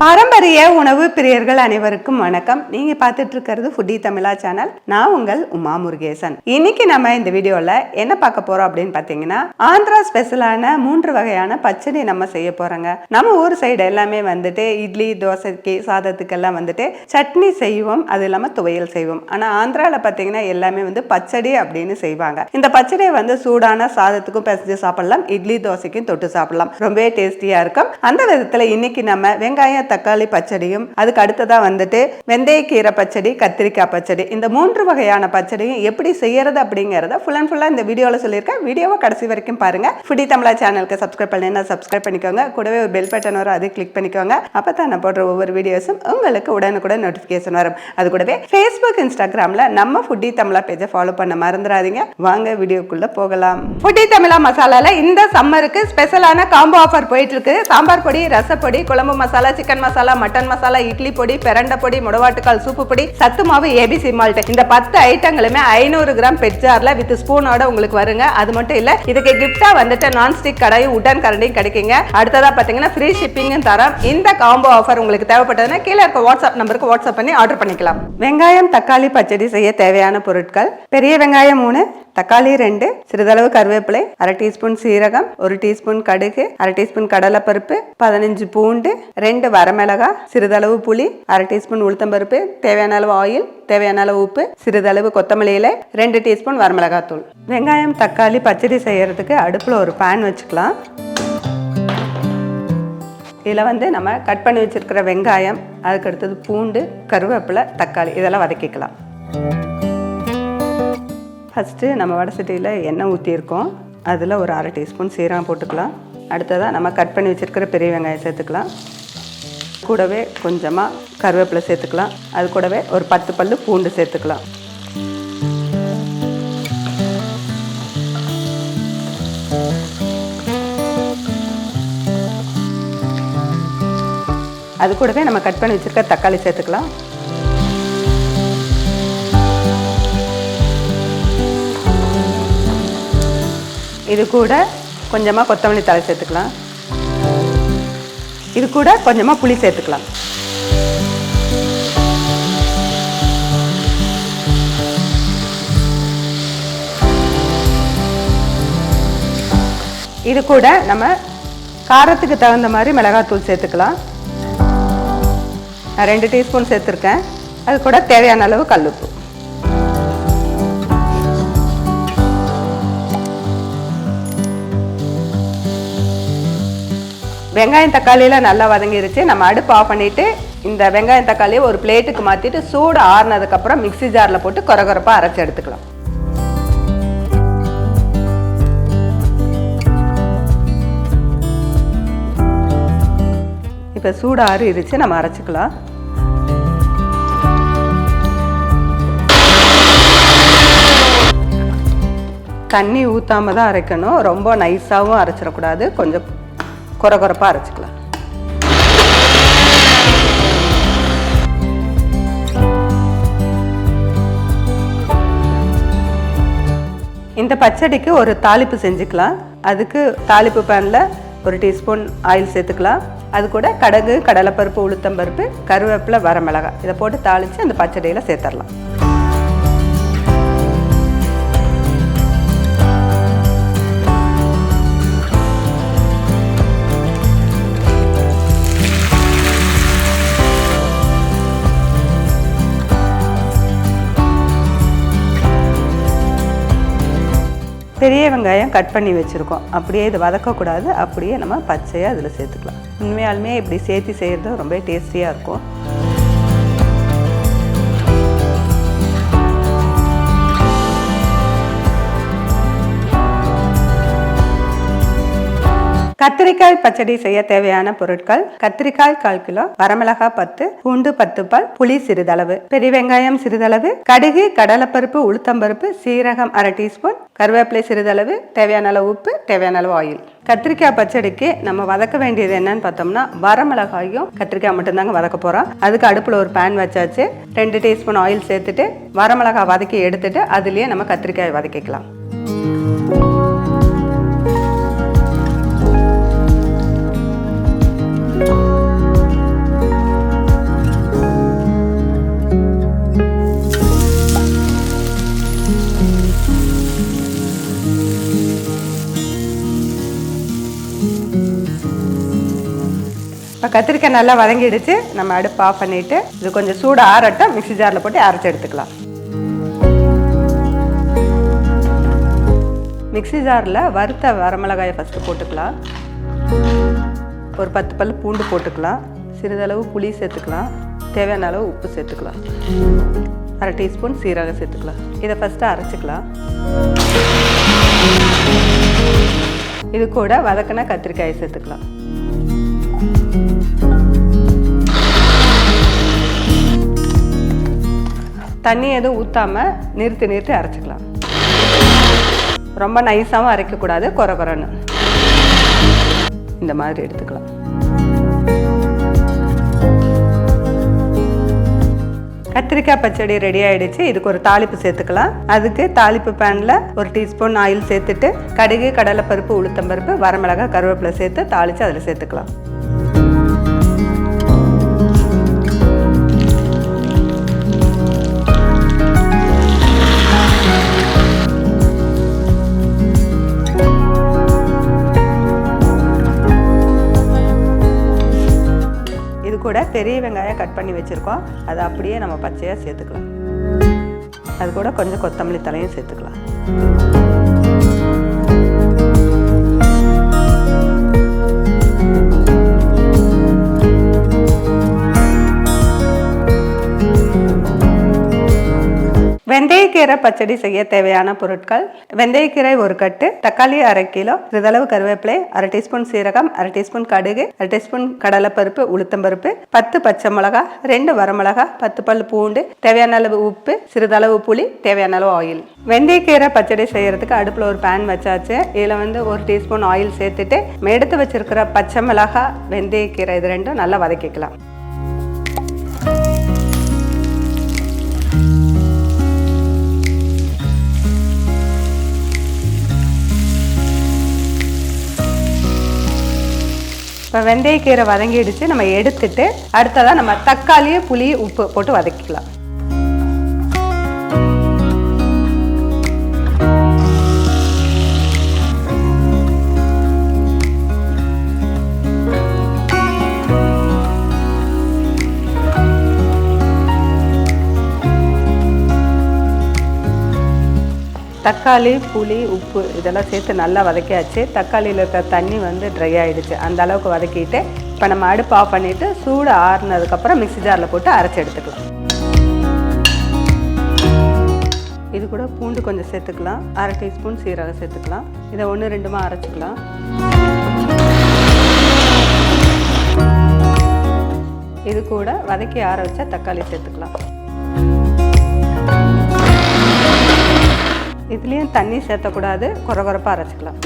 பாரம்பரிய உணவு பிரியர்கள் அனைவருக்கும் வணக்கம். நீங்க பார்த்துட்டு இருக்கிறது ஃபுட்டி தமிழா சேனல். நான் உங்கள் உமா முருகேசன். இன்னைக்கு நம்ம இந்த வீடியோல என்ன பார்க்க போறோம் அப்படின்னு பார்த்தீங்கன்னா ஆந்திரா ஸ்பெஷலான மூன்று வகையான பச்சடி நம்ம செய்ய போறோங்க. நம்ம ஊர் சைடு எல்லாமே வந்துட்டு இட்லி தோசைக்கு சாதத்துக்கெல்லாம் வந்துட்டு சட்னி செய்வோம் அது இல்லாமல் துவையல் செய்வோம். ஆனால் ஆந்திராவில் பார்த்தீங்கன்னா எல்லாமே வந்து பச்சடி அப்படின்னு செய்வாங்க. இந்த பச்சடியை வந்து சூடான சாதத்துக்கும் பிசைஞ்சு சாப்பிடலாம் இட்லி தோசைக்கும் தொட்டு சாப்பிடலாம். ரொம்பவே டேஸ்டியா இருக்கும். அந்த விதத்தில் இன்னைக்கு நம்ம வெங்காயம் தக்காளி பச்சடியும் அதுக்கு அடுத்ததாக வந்துட்டு வெந்தயக்கீரை பச்சடி கத்திரிக்காய் பச்சடி. இந்த மூன்று வகையான பச்சடியும் எப்படி செய்யறது அப்படிங்கிறத ஃபுல் அண்ட் ஃபுல்லாக இந்த வீடியோவில் சொல்லியிருக்கேன். வீடியோவை கடைசி வரைக்கும் பாருங்க. ஃபுடி தமிழா சேனலுக்கு சப்ஸ்கிரைப் பண்ணி சப்ஸ்கிரைப் பண்ணிக்கோங்க. கூடவே ஒரு பெல் பட்டன் வரும் அதை கிளிக் பண்ணிக்கோங்க. அப்போ தான் நான் போடுற ஒவ்வொரு வீடியோஸும் உங்களுக்கு உடனுக்குடன் நோட்டிஃபிகேஷன் வரும். அது கூடவே ஃபேஸ்புக் இன்ஸ்டாகிராமில் நம்ம ஃபுட்டி தமிழா பேஜை ஃபாலோ பண்ண மறந்துடாதீங்க. வாங்க வீடியோக்குள்ள போகலாம். ஃபுட்டி தமிழா மசாலாவில் இந்த சம்மருக்கு ஸ்பெஷலான காம்போ ஆஃபர் போயிட்டு இருக்கு. சாம்பார் பொடி ரசப்பொடி குழம்பு மசாலா சிக்கன் மசாலா மட்டன் மசாலா இட்லி பொடி பிரண்டை பொடி முடவாட்டுக்கால் சூப்பு பொடி சத்து மாவு ஏபிசி மால்ட் இந்த பத்து ஐட்டங்களுமே ஐநூறு கிராம் பெட்ஜார்ல வித் ஸ்பூனோட உங்களுக்கு வருங்க. அது மட்டும் இல்ல இதுக்கு கிஃப்டா வந்துட்டு நான்ஸ்டிக் கடையும் உடன் கரண்டியும் கிடைக்குங்க. அடுத்ததா பாத்தீங்கன்னா ஃப்ரீ ஷிப்பிங்கும் தரம் இந்த காம்போ ஆஃபர் உங்களுக்கு தேவைப்பட்டதுன்னா கீழே இருக்க வாட்ஸ்அப் நம்பருக்கு வாட்ஸ்அப் பண்ணி ஆர்டர் பண்ணிக்கலாம். வெங்காயம் தக்காளி பச்சடி செய்ய தேவையான பொருட்கள். பெரிய வெங்காயம் மூணு தக்காளி ரெண்டு சிறிதளவு கருவேப்பிலை அரை டீஸ்பூன் சீரகம் ஒரு டீஸ்பூன் கடுகு அரை டீஸ்பூன் கடலைப்பருப்பு பதினஞ்சு பூண்டு ரெண்டு வரமிளகாய் சிறிதளவு புளி அரை டீஸ்பூன் உளுத்தம்பருப்பு தேவையான அளவு ஆயில் தேவையான அளவு உப்பு சிறிதளவு கொத்தமல்லி இலை ரெண்டு டீஸ்பூன் வரமிளகாய் தூள் வெங்காயம் தக்காளி பச்சடி செய்யறதுக்கு அடுப்பில் ஒரு பேன் வச்சுக்கலாம். இதில் வந்து நம்ம கட் பண்ணி வச்சிருக்கிற வெங்காயம் அதுக்கடுத்தது பூண்டு கருவேப்பிலை தக்காளி இதெல்லாம் வதக்கிக்கலாம். ஃபஸ்ட்டு நம்ம வடை சட்டியில் எண்ணெய் ஊற்றியிருக்கோம் அதில் ஒரு அரை டீஸ்பூன் சீரகம் போட்டுக்கலாம். அடுத்ததாக நம்ம கட் பண்ணி வச்சுருக்கிற பெரிய வெங்காயம் சேர்த்துக்கலாம். கூடவே கொஞ்சமாக கருவேப்பிலை சேர்த்துக்கலாம். அது கூடவே ஒரு பத்து பல்லு பூண்டு சேர்த்துக்கலாம். அது கூடவே நம்ம கட் பண்ணி வச்சுருக்க தக்காளி சேர்த்துக்கலாம். இது கூட கொஞ்சமாக கொத்தமல்லி தழை சேர்த்துக்கலாம். இது கூட கொஞ்சமாக புளி சேர்த்துக்கலாம். இது கூட நம்ம காரத்துக்கு தகுந்த மாதிரி மிளகாத்தூள் சேர்த்துக்கலாம். நான் ரெண்டு டீஸ்பூன் சேர்த்துருக்கேன். அது கூட தேவையான அளவு கல்லுப்பு. வெங்காயம் தக்காளியில் நல்லா வதங்கிருச்சு. நம்ம அடுப்பு ஆஃப் பண்ணிவிட்டு இந்த வெங்காயம் தக்காளியை ஒரு பிளேட்டுக்கு மாற்றிட்டு சூடு ஆறுனதுக்கப்புறம் மிக்ஸி ஜாரில் போட்டு குறகுறப்பாக அரைச்சி எடுத்துக்கலாம். இப்போ சூடு ஆறிடுச்சு நம்ம அரைச்சிக்கலாம். தண்ணி ஊற்றாம தான் அரைக்கணும். ரொம்ப நைஸாகவும் அரைச்சிடக்கூடாது. கொஞ்சம் குறை குறைப்பாக அரைச்சிக்கலாம். இந்த பச்சடிக்கு ஒரு தாளிப்பு செஞ்சுக்கலாம். அதுக்கு தாளிப்பு பேனில் ஒரு டீஸ்பூன் ஆயில் சேர்த்துக்கலாம். அது கூட கடகு கடலைப்பருப்பு உளுத்தம்பருப்பு கருவேப்பிலை வரமிளகாய். இதை போட்டு தாளித்து அந்த பச்சடியில் சேர்த்துடலாம் பெரிய வெங்காயம் கட் பண்ணி வச்சுருக்கோம். அப்படியே இது வதக்கக்கூடாது. அப்படியே நம்ம பச்சையாக அதில் சேர்த்துக்கலாம். உண்மையாலுமே இப்படி சேர்த்து செய்கிறது ரொம்ப டேஸ்டியாக இருக்கும். கத்திரிக்காய் பச்சடி செய்ய தேவையான பொருட்கள் கத்திரிக்காய் கால் கிலோ வரமிளகாய் பத்து பூண்டு பத்து பால் புளி சிறிதளவு. பெரிய வெங்காயம் சிறிதளவு கடுகு கடலைப்பருப்பு உளுத்தம்பருப்பு சீரகம் அரை டீஸ்பூன் கருவேப்பிலை சிறிதளவு தேவையான அளவு உப்பு தேவையான அளவு ஆயில் கத்திரிக்காய் பச்சடிக்கு நம்ம வதக்க வேண்டியது என்னன்னு பார்த்தோம்னா வரமிளகாயும் கத்திரிக்காய் மட்டும்தாங்க வதக்க போகிறோம் அதுக்கு அடுப்பில் ஒரு பேன் வச்சாச்சு. ரெண்டு டீஸ்பூன் ஆயில் சேர்த்துட்டு வரமிளகாய் வதக்கி எடுத்துட்டு அதுலேயே நம்ம கத்திரிக்காய் வதக்கிக்கலாம். கத்திரிக்காய் நல்லா வதங்கிடுச்சு. நம்ம அடுப்பு ஆஃப் பண்ணிவிட்டு இது கொஞ்சம் சூடு ஆறட்டும் மிக்ஸி ஜாரில் போட்டு அரைச்சி எடுத்துக்கலாம். மிக்ஸி ஜாரில் வறுத்த வரமிளகாயை ஃபஸ்ட்டு போட்டுக்கலாம். ஒரு பத்து பல் பூண்டு போட்டுக்கலாம். சிறிதளவு புளி சேர்த்துக்கலாம். தேவையான அளவு உப்பு சேர்த்துக்கலாம். அரை டீஸ்பூன் சீரகம் சேர்த்துக்கலாம். இதை ஃபஸ்ட்டு அரைச்சிக்கலாம். இது கூட வதக்கின கத்திரிக்காயை சேர்த்துக்கலாம். தண்ணி எதுவும் ஊற்றாமல் நிறுத்தி நிறுத்தி அரைச்சிக்கலாம். ரொம்ப நைஸாகவும் அரைக்கக்கூடாது குறை குறைன்னு இந்த மாதிரி எடுத்துக்கலாம். கத்திரிக்காய் பச்சடி ரெடி ஆயிடுச்சு. இதுக்கு ஒரு தாளிப்பு சேர்த்துக்கலாம். அதுக்கு தாளிப்பு பேனில் ஒரு டீஸ்பூன் ஆயில் சேர்த்துட்டு கடுகு கடலைப்பருப்பு உளுத்தம்பருப்பு வரமிளகாய் கருவேப்பிலை சேர்த்து தாளித்து அதில் சேர்த்துக்கலாம். பெரிய வெங்காயம் கட் பண்ணி வச்சுருக்கோம். அதை அப்படியே நம்ம பச்சையாக சேர்த்துக்கலாம். அது கூட கொஞ்சம் கொத்தமல்லி தலையும் சேர்த்துக்கலாம். வெந்தயக்கீரை பச்சடி செய்ய தேவையான பொருட்கள் வெந்தயக்கீரை ஒரு கட்டு தக்காளி அரை கிலோ சிறிதளவு கருவேப்பிலை அரை டீஸ்பூன் சீரகம் அரை டீஸ்பூன் கடுகு அரை டீஸ்பூன் கடலைப்பருப்பு உளுத்தம்பருப்பு பத்து பச்சை மிளகா ரெண்டு வரமிளகா பத்து பல் பூண்டு தேவையான அளவு உப்பு சிறிதளவு புளி தேவையான அளவு ஆயில் வெந்தயக்கீரை பச்சடி செய்யறதுக்கு அடுப்பில் ஒரு பேன் வச்சாச்சு. இதில் வந்து ஒரு டீஸ்பூன் ஆயில் சேர்த்துட்டு எடுத்து வச்சிருக்கிற பச்சை மிளகா வெந்தயக்கீரை இது ரெண்டும் நல்லா வதக்கிக்கலாம். இப்போ வெந்தயக்கீரை வதங்கிடுச்சு நம்ம எடுத்துட்டு அடுத்ததாக நம்ம தக்காளி புளி உப்பு போட்டு வதக்கிக்கலாம். தக்காளி புளி உப்பு இதெல்லாம் சேர்த்து நல்லா வதக்கியாச்சு. தக்காளியில் இருக்கிற தண்ணி வந்து ட்ரை ஆகிடுச்சு அந்த அளவுக்கு வதக்கிட்டு இப்போ நம்ம அடுப்பு ஆஃப் பண்ணிவிட்டு சூடு ஆறுனதுக்கப்புறம் மிக்சி ஜாரில் போட்டு அரைச்சி எடுத்துக்கலாம். இது கூட பூண்டு கொஞ்சம் சேர்த்துக்கலாம். அரை டீஸ்பூன் சீரகம் சேர்த்துக்கலாம். இதை ஒன்று ரெண்டுமா அரைச்சிக்கலாம். இது கூட வதக்கி ஆற வச்சா தக்காளி சேர்த்துக்கலாம். இதுலேயும் தண்ணி சேர்த்தக்கூடாது குறை குறைப்பாக அரைச்சிக்கலாம்.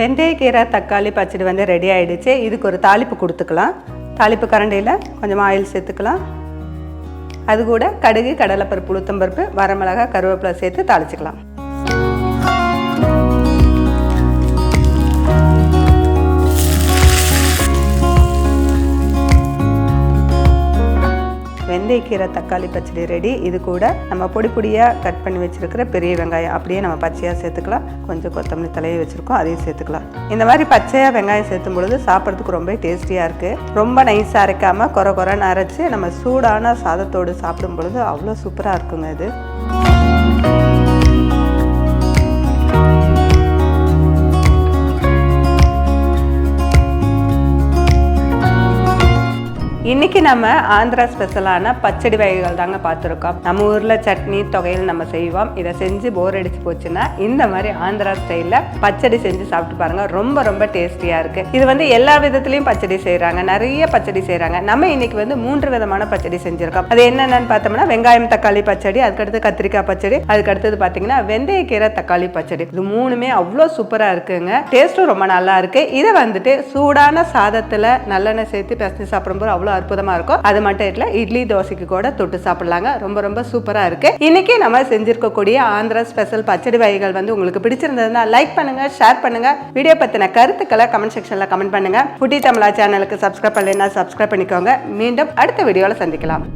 வெந்தயக்கீரை தக்காளி பச்சடி வந்து ரெடி ஆகிடுச்சு இதுக்கு ஒரு தாளிப்பு கொடுத்துக்கலாம். தாளிப்பு கரண்டியில் கொஞ்சம் ஆயில் சேர்த்துக்கலாம். அது கூட கடுகு கடலைப்பருப்பு உளுத்தம்பருப்பு வரமிளகா கருவேப்பிலை சேர்த்து தாளிச்சுக்கலாம். வெந்தயக்கீரை தக்காளி பச்சடி ரெடி இது கூட நம்ம பொடி பொடியாக கட் பண்ணி வச்சுருக்கிற பெரிய வெங்காயம். அப்படியே நம்ம பச்சையாக சேர்த்துக்கலாம். கொஞ்சம் கொத்தமல்லி தலையை வச்சுருக்கோம். அதையும் சேர்த்துக்கலாம். இந்த மாதிரி பச்சையாக வெங்காயம் சேர்த்தும் பொழுது சாப்பிட்றதுக்கு ரொம்ப டேஸ்டியாக இருக்குது ரொம்ப நைஸாக அரைக்காமல் குறை குறைன்னு அரைச்சி நம்ம சூடான சாதத்தோடு சாப்பிடும் பொழுது அவ்வளோ சூப்பராக இருக்குங்க இது. இன்னைக்கு நம்ம ஆந்திரா ஸ்பெஷலான பச்சடி வகைகள் தாங்க பார்த்துருக்கோம். நம்ம ஊரில் சட்னி தொகையில் நம்ம செய்வோம். இதை செஞ்சு போர் அடிச்சு போச்சுன்னா இந்த மாதிரி ஆந்திரா ஸ்டைலில் பச்சடி செஞ்சு சாப்பிட்டு பாருங்க. ரொம்ப ரொம்ப டேஸ்டியாக இருக்கு. இது வந்து எல்லா விதத்துலையும் பச்சடி செய்கிறாங்க நிறைய பச்சடி செய்கிறாங்க நம்ம இன்னைக்கு வந்து மூன்று விதமான பச்சடி செஞ்சுருக்கோம். அது என்னென்னு பார்த்தோம்னா வெங்காயம் தக்காளி பச்சடி அதுக்கடுத்து கத்திரிக்காய் பச்சடி அதுக்கு அடுத்தது பார்த்தீங்கன்னா வெந்தயக்கீரை தக்காளி பச்சடி. இது மூணுமே அவ்வளோ சூப்பராக இருக்குங்க. டேஸ்ட்டும் ரொம்ப நல்லா இருக்கு. இதை வந்துட்டு சூடான சாதத்தில் நல்லெண்ணெய் சேர்த்து பிசைஞ்சு சாப்பிடும்போது அவ்வளோ அற்புதமா இருக்கும் அது மட்டும் இல்லை இட்லி தோசைக்கு கூட தொட்டு சாப்பிடலாங்க. ரொம்ப ரொம்ப சூப்பரா இருக்கு. இன்னைக்கு நம்ம செஞ்சிருக்கக்கூடிய ஆந்திரா ஸ்பெஷல் பச்சடி வகைகள் வந்து உங்களுக்கு பிடிச்சிருந்ததுன்னா லைக் பண்ணுங்க ஷேர் பண்ணுங்க. வீடியோ பத்தின கருத்துக்களை கமெண்ட் செக்ஷன்ல கமெண்ட் பண்ணுங்க. புட்டி தமிழா சேனலுக்கு சப்ஸ்கிரைப் பண்ணலைன்னா சப்ஸ்கிரைப் பண்ணிக்கோங்க. மீண்டும் அடுத்த வீடியோல சந்திக்கலாம்.